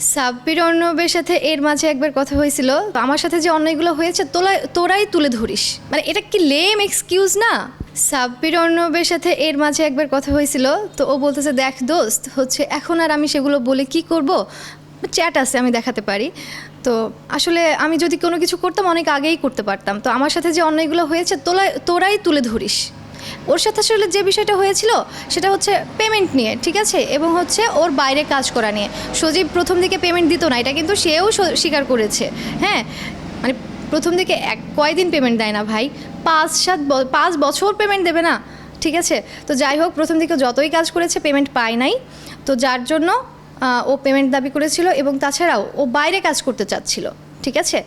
সাব্বির অর্ণবের সাথে এর মাঝে একবার কথা হয়েছিল। আমার সাথে যে অন্যায়গুলো হয়েছে, তোলা তোরাই তুলে ধরিস। মানে এটা কি লেম এক্সকিউজ না? সাব্বির অর্ণবের সাথে এর মাঝে একবার কথা হয়েছিল, তো ও বলতেছে, দেখ দোস্ত, হচ্ছে এখন আর আমি সেগুলো বলে কি করব? চ্যাট আছে, আমি দেখাতে পারি। তো আসলে আমি যদি কোনো কিছু করতাম, অনেক আগেই করতে পারতাম। তো আমার সাথে যে অন্যায়গুলো হয়েছে, তোলা তোরাই তুলে ধরিস। ওর সাথে আসলে যে বিষয়টা হয়েছিল, সেটা হচ্ছে পেমেন্ট নিয়ে, ঠিক আছে? এবং হচ্ছে ওর বাইরে কাজ করা নিয়ে। সজীব প্রথম দিকে পেমেন্ট দিত না, এটা কিন্তু সেও স্বীকার করেছে। হ্যাঁ? মানে প্রথম দিকে এক, কয়দিন পেমেন্ট দেয় না ভাই? পাঁচ, সাত পাঁচ বছর পেমেন্ট দেবে না, ঠিক আছে? তো যাই হোক, প্রথম দিকে যতই কাজ করেছে পেমেন্ট পায় নাই। তো যার জন্য ও পেমেন্ট দাবি করেছিল এবং তাছাড়াও ও বাইরে কাজ করতে চাচ্ছিল, ঠিক আছে?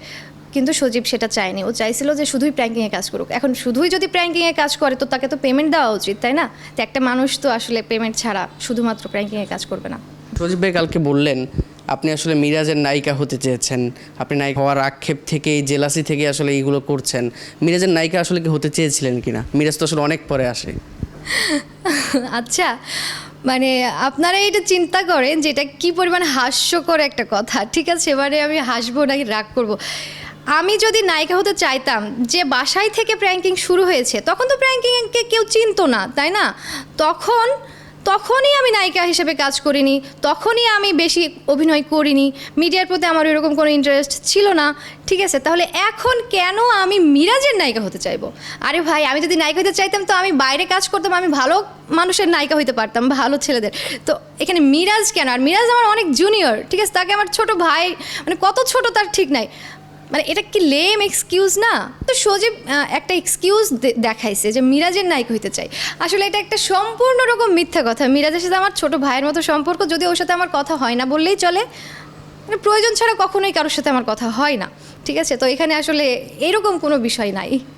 কিন্তু সজীব সেটা চায়নি। ও চাইছিল যে শুধুই প্র্যাঙ্কিংয়ে কাজ করুক। এখন শুধুই যদি প্র্যাঙ্কিংয়ে কাজ করে তো তাকে তো পেমেন্ট দেওয়া উচিত তাই না? তো একটা মানুষ তো আসলে পেমেন্ট ছাড়া শুধুমাত্র প্র্যাঙ্কিংয়ে কাজ করবে না। সজীব ভাই কালকে বললেন আপনি আসলে মিরাজের নায়িকা হতে চেয়েছেন। আপনি নায়িকা হওয়ার আক্ষেপ থেকে জেলাসি থেকে আসলে এইগুলো করছেন। মিরাজের নায়িকা আসলে কি হতে চেয়েছিলেন কিনা? মিরাজ তো আসলে অনেক পরে আসে। আচ্ছা মানে আপনারা এটা চিন্তা করেন যে এটা কী পরিমাণ হাস্যকর একটা কথা। ঠিক আছে এবারে আমি হাসবো নাকি রাগ করব? আমি যদি নায়িকা হতে চাইতাম, যে বাসায় থেকে প্র্যাঙ্কিং শুরু হয়েছে, তখন তো প্র্যাঙ্কিংকে কেউ চিনতো না, তাই না? তখন, তখনই আমি নায়িকা হিসেবে কাজ করিনি, তখনই আমি বেশি অভিনয় করিনি, মিডিয়ার প্রতি আমার এরকম কোনো ইন্টারেস্ট ছিল না, ঠিক আছে? তাহলে এখন কেন আমি মিরাজের নায়িকা হতে চাইব? আরে ভাই, আমি যদি নায়িকা হতে চাইতাম, তো আমি বাইরে কাজ করতাম, আমি ভালো মানুষের নায়িকা হইতে পারতাম, ভালো ছেলেদের। তো এখানে মিরাজ কেন? আর মিরাজ আমার অনেক জুনিয়র ঠিক আছে? তাকে আমার ছোট ভাই মানে কত ছোট তার ঠিক নাই। মানে এটা কি লেম এক্সকিউজ না? তো সজীব একটা এক্সকিউজ দেখাইছে যে মিরাজের নায়ক হইতে চাই। আসলে এটা একটা সম্পূর্ণ রকম মিথ্যা কথা। মিরাজের সাথে আমার ছোট ভাইয়ের মতো সম্পর্ক যদি ওর সাথে আমার কথা হয় না বললেই চলে। মানে প্রয়োজন ছাড়া কখনোই কারোর সাথে আমার কথা হয় না। ঠিক আছে? তো এখানে আসলে এরকম কোনো বিষয় নাই।